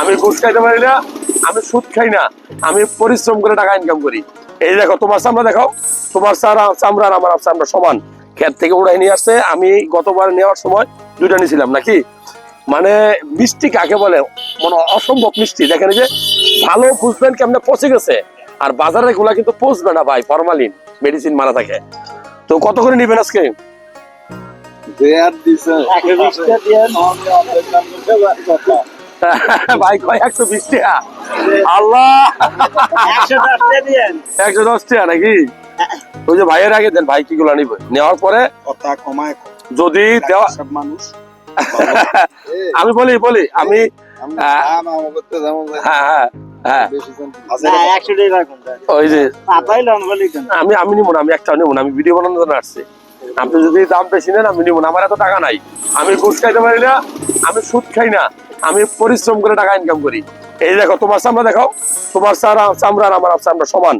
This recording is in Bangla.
আমি ঘুষ খাইতে পারি না আমি সুদ খাই না আমি পরিশ্রম করে টাকা ইনকাম করি। এই দেখো তোমার চামড়া দেখো তোমার চামড়া আর আমার চামড়া সমান। ক্ষেত থেকে উড়াই নিয়ে আসছে। আমি গতবার নেওয়ার সময় দুইটা নিয়েছিলাম নাকি? মানে মিষ্টি কাকে বলে? মানে অসম্ভব মিষ্টি। দেখেন যে ভালো বুঝবেন কেমনে পচে গেছে? আর বাজারে গুলা কিন্তু পচবে না ভাই ফরমালিন মেডিসিন মারা থাকে। তো কত করে নিবেন আজকে? দেয়ার দিছে। ভাই কয় একশো বিশ টাকা আল্লাহ! একশো দশ টাকা নাকি? ওই যে ভাইয়ের আগে দেন ভাই কি গুলা নিবে? নেওয়ার পরে যদি দেওয়া সব মানুষ। আমি বলি বলি আমি হ্যাঁ হ্যাঁ হ্যাঁ। আমি আমি নিবো না আমি একটা নিবো না আমি ভিডিও বানানোর জন্য আসছি। আপনি যদি দাম বেশি নেন আমি নিবো না। আমার এত টাকা নাই। আমি ঘুষ খাইতে পারি না আমি সুদ খাই না। আমি পরিশ্রম করে টাকা ইনকাম করি। এই দেখো, তোমার চামড়া দেখাও। তোমার চামড়া আমার চামড়া সমান।